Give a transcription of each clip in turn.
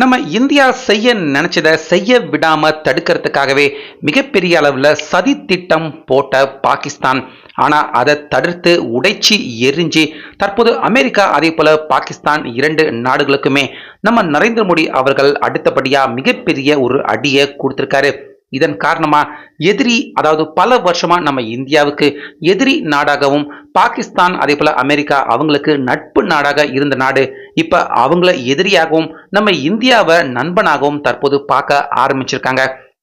நம்ம இந்தியா செய்ய நினைச்சதை செய்ய விடாம தடுக்கிறதுக்காகவே மிகப்பெரிய அளவில் சதி திட்டம் போட்ட பாகிஸ்தான். ஆனால் அதை தடுத்து உடைச்சி எரிஞ்சு தற்போது அமெரிக்கா அதே போல பாகிஸ்தான் இரண்டு நாடுகளுக்குமே நம்ம நரேந்திர மோடி அவர்கள் அடுத்தபடியாக மிகப்பெரிய ஒரு அடியை கொடுத்துருக்காரு. இதன் காரணமா எதிரி அதாவது பல வருஷமா நம்ம இந்தியாவுக்கு எதிரி நாடாகவும் பாகிஸ்தான் அதே போல அமெரிக்கா அவங்களுக்கு நட்பு நாடாக இருந்த நாடு இப்ப அவங்கள எதிரியாகவும் நம்ம இந்தியாவை நண்பனாகவும் தற்போது பார்க்க ஆரம்பிச்சிருக்காங்க.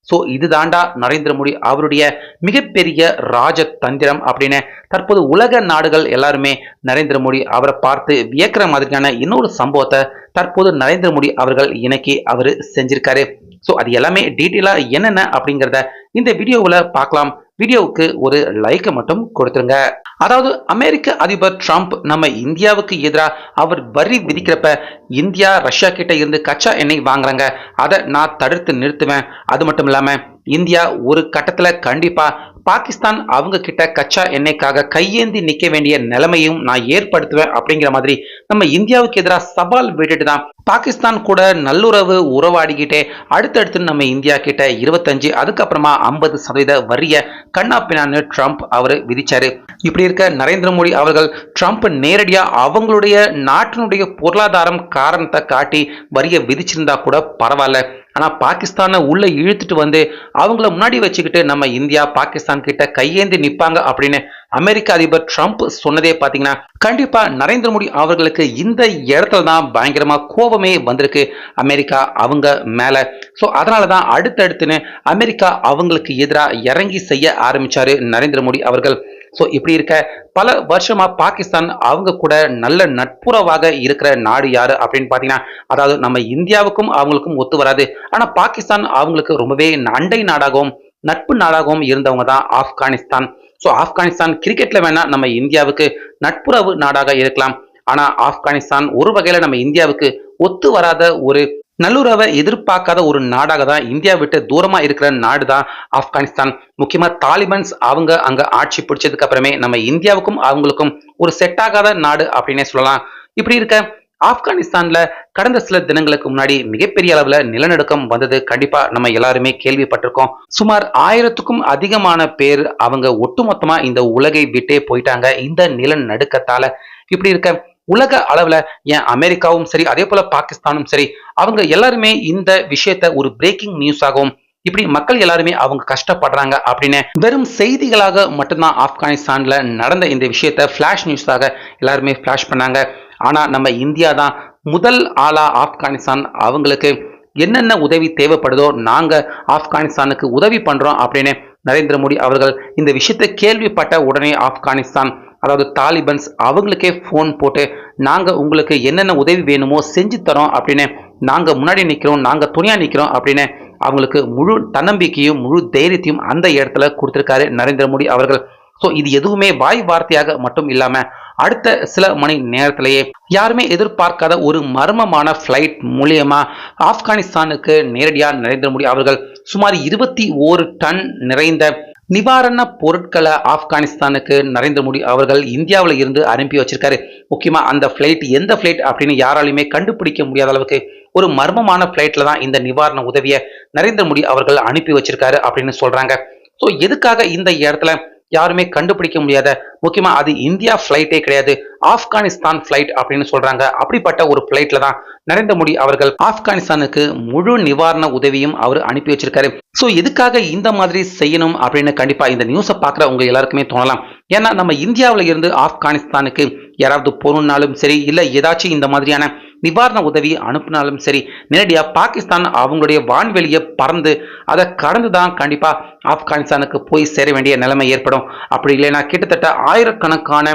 ஸோ இதுதாண்டா நரேந்திர மோடி அவருடைய மிகப்பெரிய ராஜ தந்திரம் அப்படின்னு தற்போது உலக நாடுகள் எல்லாருமே நரேந்திர மோடி அவரை பார்த்து வியக்கிற மாதிரியான இன்னொரு சம்பவத்தை தற்போது நரேந்திர மோடி அவர்கள் இன்னைக்கு அவர் செஞ்சிருக்காரு. ஸோ அது எல்லாமே டீட்டெயிலாக என்னென்ன அப்படிங்கிறத இந்த வீடியோவில் பார்க்கலாம். வீடியோவுக்கு ஒரு லைக்கை மட்டும் கொடுத்துருங்க. அதாவது அமெரிக்க அதிபர் ட்ரம்ப் நம்ம இந்தியாவுக்கு எதிராக அவர் வரி விதிக்கிறப்ப இந்தியா ரஷ்யா கிட்ட இருந்து கச்சா எண்ணெய் வாங்குறாங்க. அதை நான் தடுத்து நிறுத்துவேன். அது மட்டும் இல்லாமல் இந்தியா ஒரு கட்டத்தில் கண்டிப்பாக பாகிஸ்தான் அவங்க கிட்ட கச்சா எண்ணெய்க்காக கையேந்தி நிற்க வேண்டிய நிலைமையும் நான் ஏற்படுத்துவேன் அப்படிங்கிற மாதிரி நம்ம இந்தியாவுக்கு எதிராக சவால் விட்டுட்டு தான் பாகிஸ்தான் கூட நல்லுறவு உறவாடிக்கிட்டே அடுத்தடுத்து நம்ம இந்தியா கிட்ட இருபத்தஞ்சு அதுக்கப்புறமா ஐம்பது சதவீத வரிய கண்ணாப்பினான்னு ட்ரம்ப் அவர் விதிச்சாரு. இப்படி இருக்க நரேந்திர மோடி அவர்கள் ட்ரம்ப் நேரடியாக அவங்களுடைய நாட்டினுடைய பொருளாதாரம் காரணத்தை காட்டி வரிய விதிச்சிருந்தா கூட பரவாயில்ல. ஆனால் பாகிஸ்தானை உள்ளே இழுத்துட்டு வந்து அவங்கள முன்னாடி வச்சுக்கிட்டு நம்ம இந்தியா பாகிஸ்தான் கிட்ட கையேந்தி நிற்பாங்க அப்படின்னு அமெரிக்க அதிபர் ட்ரம்ப் சொன்னதே பார்த்தீங்கன்னா கண்டிப்பா நரேந்திர மோடி அவர்களுக்கு இந்த இடத்துல தான் பயங்கரமா கோபமே வந்திருக்கு. அமெரிக்கா அவங்க மேல. ஸோ அதனால தான் அடுத்தடுத்துன்னு அமெரிக்கா அவங்களுக்கு எதிராக இறங்கி செய்ய ஆரம்பிச்சாரு நரேந்திர மோடி அவர்கள். ஸோ இப்படி இருக்க பல வருஷமா பாகிஸ்தான் அவங்க கூட நல்ல நட்புறவாக இருக்கிற நாடு யாரு அப்படின்னு பார்த்தீங்கன்னா அதாவது நம்ம இந்தியாவுக்கும் அவங்களுக்கும் ஒத்து வராது. ஆனால் பாகிஸ்தான் அவங்களுக்கு ரொம்பவே அண்டை நாடாகவும் நட்பு நாடாகவும் இருந்தவங்க தான் ஆப்கானிஸ்தான். ஸோ ஆப்கானிஸ்தான் கிரிக்கெட்ல வேணா நம்ம இந்தியாவுக்கு நட்புறவு நாடாக இருக்கலாம். ஆனா ஆப்கானிஸ்தான் ஒரு வகையில நம்ம இந்தியாவுக்கு ஒத்து வராத ஒரு நல்லுறவை எதிர்பார்க்காத ஒரு நாடாக தான் இந்தியா விட்டு தூரமா இருக்கிற நாடு தான் ஆப்கானிஸ்தான். முக்கியமா தாலிபன்ஸ் அவங்க அங்க ஆட்சி பிடிச்சதுக்கு அப்புறமே நம்ம இந்தியாவுக்கும் அவங்களுக்கும் ஒரு செட் ஆகாத நாடு அப்படின்னே சொல்லலாம். இப்படி இருக்க ஆப்கானிஸ்தான்ல கடந்த சில தினங்களுக்கு முன்னாடி மிகப்பெரிய அளவுல நிலநடுக்கம் வந்தது கண்டிப்பா நம்ம எல்லாருமே கேள்விப்பட்டிருக்கோம். சுமார் ஆயிரத்துக்கும் அதிகமான பேர் அவங்க ஒட்டுமொத்தமா இந்த உலகை விட்டே போயிட்டாங்க. இந்த நிலநடுக்கத்தால. இப்படி இருக்க உலக அளவுல ஏன் அமெரிக்காவும் சரி அதே போல பாகிஸ்தானும் சரி அவங்க எல்லாருமே இந்த விஷயத்த ஒரு பிரேக்கிங் நியூஸாகவும் இப்படி மக்கள் எல்லாருமே அவங்க கஷ்டப்படுறாங்க அப்படின்னு வெறும் செய்திகளாக மட்டும்தான் ஆப்கானிஸ்தான்ல நடந்த இந்த விஷயத்த ஃபிளாஷ் நியூஸாக எல்லாருமே ஃபிளாஷ் பண்ணாங்க. ஆனா நம்ம இந்தியா தான் முதல் ஆளா ஆப்கானிஸ்தான் அவங்களுக்கு என்னென்ன உதவி தேவைப்படுதோ நாங்க ஆப்கானிஸ்தானுக்கு உதவி பண்றோம் அப்படின்னு நரேந்திர மோடி அவர்கள் இந்த விஷயத்தை கேள்விப்பட்ட உடனே ஆப்கானிஸ்தான் அதாவது தாலிபன்ஸ் அவங்களுக்கே ஃபோன் போட்டு நாங்கள் உங்களுக்கு என்னென்ன உதவி வேணுமோ செஞ்சு தரோம் அப்படின்னு நாங்கள் முன்னாடி நிற்கிறோம் நாங்கள் துணியாக நிற்கிறோம் அப்படின்னு அவங்களுக்கு முழு தன்னம்பிக்கையும் முழு தைரியத்தையும் அந்த இடத்துல கொடுத்துருக்காரு நரேந்திர மோடி அவர்கள். ஸோ இது எதுவுமே வாய் வார்த்தையாக மட்டும் இல்லாமல் அடுத்த சில மணி நேரத்திலேயே யாருமே எதிர்பார்க்காத ஒரு மர்மமான ஃப்ளைட் மூலியமா ஆப்கானிஸ்தானுக்கு நேரடியாக நரேந்திர மோடி அவர்கள் சுமார் இருபத்தி ஓரு டன் நிறைந்த நிவாரண பொருட்களை ஆப்கானிஸ்தானுக்கு நரேந்திர மோடி அவர்கள் இந்தியாவில் இருந்து அனுப்பி வச்சிருக்காரு. முக்கியமா அந்த ஃப்ளைட் எந்த ஃப்ளைட் அப்படின்னு யாராலையுமே கண்டுபிடிக்க முடியாத அளவுக்கு ஒரு மர்மமான ஃப்ளைட்டில் தான் இந்த நிவாரண உதவியை நரேந்திர மோடி அவர்கள் அனுப்பி வச்சிருக்காரு அப்படின்னு சொல்றாங்க. ஸோ எதுக்காக இந்த இடத்துல யாருமே கண்டுபிடிக்க முடியாத முக்கியமா அது இந்தியா ஃபிளைட்டே கிடையாது ஆப்கானிஸ்தான் ஃபிளைட் அப்படின்னு சொல்றாங்க. அப்படிப்பட்ட ஒரு ஃபிளைட்ல தான் நரேந்திர மோடி அவர்கள் ஆப்கானிஸ்தானுக்கு முழு நிவாரண உதவியும் அவர் அனுப்பி வச்சிருக்காரு. ஸோ எதுக்காக இந்த மாதிரி செய்யணும் அப்படின்னு கண்டிப்பா இந்த நியூஸை பார்க்குற உங்க எல்லாருக்குமே தோணலாம். ஏன்னா நம்ம இந்தியாவில் இருந்து ஆப்கானிஸ்தானுக்கு யாராவது போகணுன்னாலும் சரி இல்லை ஏதாச்சும் இந்த மாதிரியான நிவாரண உதவி அனுப்பினாலும் சரி நேரடியாக பாகிஸ்தான் அவங்களுடைய வான்வெளியை பறந்து அதை கடந்து தான் கண்டிப்பாக ஆப்கானிஸ்தானுக்கு போய் சேர வேண்டிய நிலைமை ஏற்படும். அப்படி இல்லைன்னா கிட்டத்தட்ட ஆயிரக்கணக்கான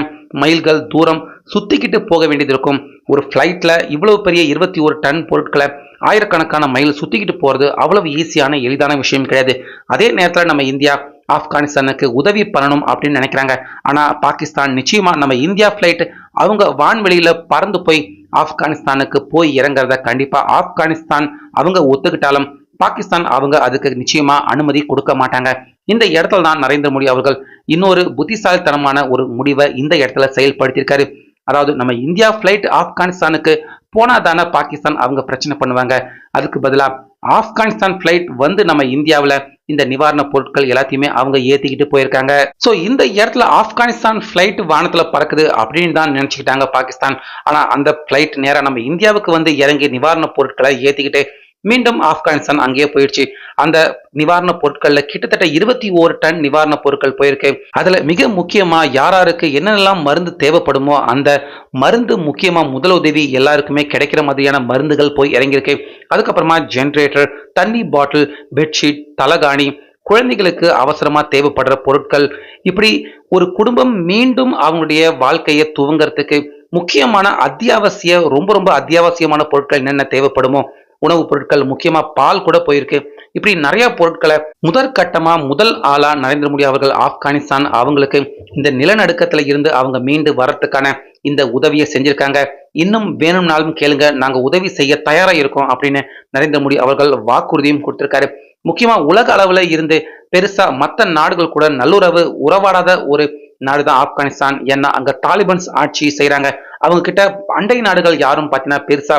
மைல்கள் தூரம் சுத்திக்கிட்டு போக வேண்டியது இருக்கும். ஒரு ஃப்ளைட்டில் இவ்வளவு பெரிய இருபத்தி ஒரு டன் பொருட்களை ஆயிரக்கணக்கான மைல் சுற்றிக்கிட்டு போகிறது அவ்வளவு ஈஸியான எளிதான விஷயம் கிடையாது. அதே நேரத்தில் நம்ம இந்தியா ஆப்கானிஸ்தானுக்கு உதவி பண்ணணும் அப்படின்னு நினைக்கிறாங்க. ஆனால் பாகிஸ்தான் நிச்சயமாக நம்ம இந்தியா ஃப்ளைட் அவங்க வான்வெளியில பறந்து போய் ஆப்கானிஸ்தானுக்கு போய் இறங்குறத கண்டிப்பா ஆப்கானிஸ்தான் அவங்க ஒத்துக்கிட்டாலும் பாகிஸ்தான் அவங்க அதுக்கு நிச்சயமா அனுமதி கொடுக்க மாட்டாங்க. இந்த இடத்துல தான் நரேந்திர மோடி அவர்கள் இன்னொரு புத்திசாலித்தனமான ஒரு முடிவை இந்த இடத்துல செயல்படுத்தியிருக்காரு. அதாவது நம்ம இந்தியா ஃபிளைட் ஆப்கானிஸ்தானுக்கு போனாதான பாகிஸ்தான் அவங்க பிரச்சனை பண்ணுவாங்க. அதுக்கு பதிலாக ஆப்கானிஸ்தான் பிளைட் வந்து நம்ம இந்தியாவுல இந்த நிவாரண பொருட்கள் எல்லாத்தையுமே அவங்க ஏத்திக்கிட்டு போயிருக்காங்க. சோ இந்த இடத்துல ஆப்கானிஸ்தான் ஃப்ளைட் வானத்துல பறக்குது அப்படின்னு தான் நினச்சிக்கிட்டாங்க பாகிஸ்தான். ஆனா அந்த ஃப்ளைட் நேரா நம்ம இந்தியாவுக்கு வந்து இறங்கி நிவாரண பொருட்களை ஏற்றிக்கிட்டு மீண்டும் ஆப்கானிஸ்தான் அங்கேயே போயிடுச்சு. அந்த நிவாரண பொருட்கள்ல கிட்டத்தட்ட இருபத்தி ஓரு டன் நிவாரண பொருட்கள் போயிருக்கு. அதுல மிக முக்கியமா யாராருக்கு என்னென்னலாம் மருந்து தேவைப்படுமோ அந்த மருந்து முக்கியமா முதலுதவி எல்லாருக்குமே கிடைக்கிற மாதிரியான மருந்துகள் போய் இறங்கியிருக்கு. அதுக்கப்புறமா ஜென்ரேட்டர் தண்ணி பாட்டில் பெட்ஷீட் தலகாணி குழந்தைகளுக்கு அவசரமா தேவைப்படுற பொருட்கள். இப்படி ஒரு குடும்பம் மீண்டும் அவங்களுடைய வாழ்க்கையை துவங்கறதுக்கு முக்கியமான அத்தியாவசிய ரொம்ப ரொம்ப அத்தியாவசியமான பொருட்கள் என்னென்ன தேவைப்படுமோ உணவுப் பொருட்கள் முக்கியமா பால் கூட போயிருக்கு. இப்படி நிறைய பொருட்களை முதற்கட்டமா முதல் ஆளா நரேந்திர மோடி அவர்கள் ஆப்கானிஸ்தான் அவங்களுக்கு இந்த நிலநடுக்கத்துல இருந்து அவங்க மீண்டு வரத்துக்கான இந்த உதவியை செஞ்சிருக்காங்க. இன்னும் வேணும்னாலும் கேளுங்க நாங்க உதவி செய்ய தயாரா இருக்கோம் அப்படின்னு நரேந்திர மோடி அவர்கள் வாக்குறுதியும் கொடுத்திருக்காரு. முக்கியமா உலக அளவுல இருந்து பெருசா மற்ற நாடுகள் கூட நல்லுறவு உறவாடாத ஒரு நாடுதான் ஆப்கானிஸ்தான். ஏன்னா அங்க தாலிபன்ஸ் ஆட்சி செய்யறாங்க அவங்க கிட்ட அண்டை நாடுகள் யாரும் பார்த்தீங்கன்னா பெருசா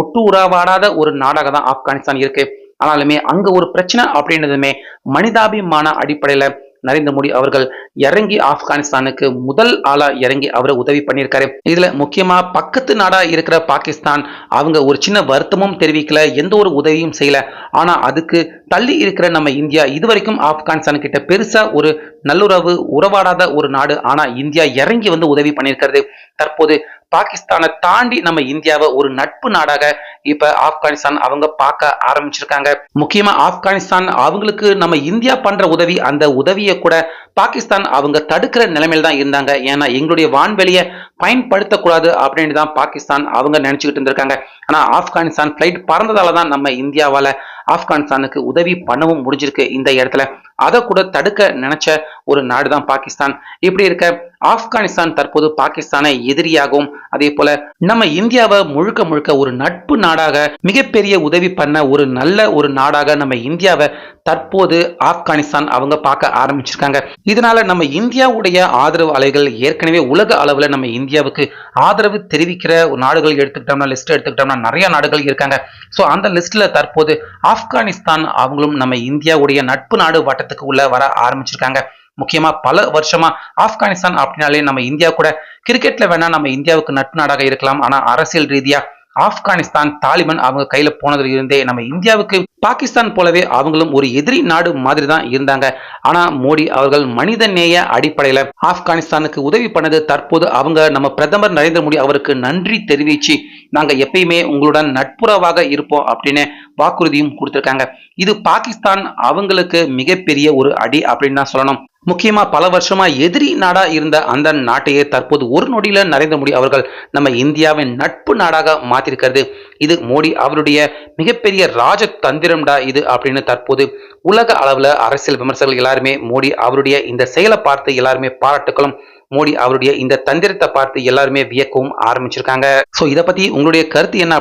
ஒட்டு உறவாடாத ஒரு நாடாக தான் ஆப்கானிஸ்தான் இருக்கு. ஆனாலுமே அங்க ஒரு பிரச்சனை அப்படின்றதுமே மனிதாபிமான அடிப்படையில நரேந்திர மோடி அவர்கள் இறங்கி ஆப்கானிஸ்தானுக்கு முதல் ஆளா இறங்கி அவரை உதவி பண்ணியிருக்காரு. இதுல முக்கியமா பக்கத்து நாடா இருக்கிற பாகிஸ்தான் அவங்க ஒரு சின்ன வருத்தமும் தெரிவிக்கல எந்த ஒரு உதவியும் செய்யல. ஆனா அதுக்கு தள்ளி இருக்கிற நம்ம இந்தியா இதுவரைக்கும் ஆப்கானிஸ்தான் கிட்ட பெருசா ஒரு நல்லுறவு உறவாடாத ஒரு நாடு. ஆனா இந்தியா இறங்கி வந்து உதவி பண்ணியிருக்கிறது. தற்போது பாகிஸ்தானை தாண்டி நம்ம இந்தியாவை ஒரு நட்பு நாடாக இப்ப ஆப்கானிஸ்தான் அவங்க பார்க்க ஆரம்பிச்சிருக்காங்க. முக்கியமா ஆப்கானிஸ்தான் அவங்களுக்கு நம்ம இந்தியா பண்ற உதவி அந்த உதவியை கூட பாகிஸ்தான் அவங்க தடுக்கிற நிலைமையில தான் இருந்தாங்க. ஏன்னா எங்களுடைய வான்வெளியை பயன்படுத்தக்கூடாது அப்படின்னு தான் பாகிஸ்தான் அவங்க நினைச்சுக்கிட்டு இருந்திருக்காங்க. ஆனா ஆப்கானிஸ்தான் பிளைட் பறந்ததால தான் நம்ம இந்தியாவால ஆப்கானிஸ்தானுக்கு உதவி பண்ணவும் முடிஞ்சிருக்கு இந்த இடத்துல. அதை கூட தடுக்க நினைச்ச ஒரு நாடு தான் பாகிஸ்தான். இப்படி இருக்க ஆப்கானிஸ்தான் தற்போது பாகிஸ்தானை எதிரியாகவும் அதே போல நம்ம இந்தியாவை முழுக்க முழுக்க ஒரு நட்பு நாடாக மிகப்பெரிய உதவி பண்ண ஒரு நல்ல ஒரு நாடாக நம்ம இந்தியாவை தற்போது ஆப்கானிஸ்தான் அவங்க பார்க்க ஆரம்பிச்சிருக்காங்க. இதனால நம்ம இந்தியாவுடைய ஆதரவு அலைகள் ஏற்கனவே உலக அளவுல நம்ம இந்தியாவுக்கு ஆதரவு தெரிவிக்கிற நாடுகள் எடுத்துக்கிட்டோம்னா லிஸ்ட் எடுத்துக்கிட்டோம்னா நிறைய நாடுகள் இருக்காங்க. ஸோ அந்த லிஸ்ட்ல தற்போது ஆப்கானிஸ்தான் அவங்களும் நம்ம இந்தியாவுடைய நட்பு நாடு வட்டத்துக்கு உள்ள வர ஆரம்பிச்சிருக்காங்க. முக்கியமா பல வருஷமா ஆப்கானிஸ்தான் அப்படின்னாலே நம்ம இந்தியா கூட கிரிக்கெட்ல வேணா நம்ம இந்தியாவுக்கு நட்பு நாடாக இருக்கலாம். ஆனா அரசியல் ரீதியா ஆப்கானிஸ்தான் தாலிபான் அவங்க கையில போனதுல இருந்தே நம்ம இந்தியாவுக்கு பாகிஸ்தான் போலவே அவங்களும் ஒரு எதிரி நாடு மாதிரி தான் இருந்தாங்க. ஆனா மோடி அவர்கள் மனித நேய அடிப்படையில ஆப்கானிஸ்தானுக்கு உதவி பண்ணது தற்போது அவங்க நம்ம பிரதமர் நரேந்திர மோடி அவருக்கு நன்றி தெரிவிச்சு நாங்க எப்பயுமே உங்களுடன் நட்புறவாக இருப்போம் அப்படின்னு வாக்குறுதியும் கொடுத்திருக்காங்க. இது பாகிஸ்தான் அவங்களுக்கு மிகப்பெரிய ஒரு அடி அப்படின்னு தான் சொல்லணும். முக்கியமா பல வருஷமா எதிரி நாடா இருந்த அந்த நாட்டையே தற்போது ஒரு நொடியில் நரேந்திர மோடி அவர்கள் நம்ம இந்தியாவின் நட்பு நாடாக மாற்றிருக்கிறது இது மோடி அவருடைய மிகப்பெரிய ராஜ தந்திரம்டா இது அப்படின்னு தற்போது உலக அளவுல அரசியல் விமர்சகர்கள் எல்லாருமே மோடி அவருடைய இந்த செயலை பார்த்து எல்லாருமே பாராட்டுக்களும் மோடி அவருடைய இந்த தந்திரத்தை பார்த்து எல்லாருமே வியக்கவும் ஆரம்பிச்சிருக்காங்க. ஸோ இதை பத்தி உங்களுடைய கருத்து என்ன